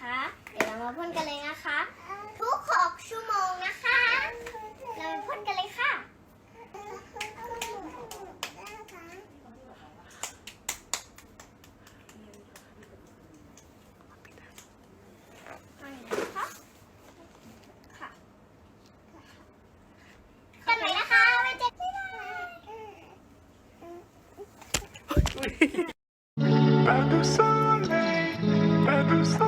คะ เดี๋ยวเรามาพ่นกันเลยนะคะ ทุกหกชั่วโมงนะคะ เรามาพ่นกันเลยค่ะ Pas de soleil, pas de.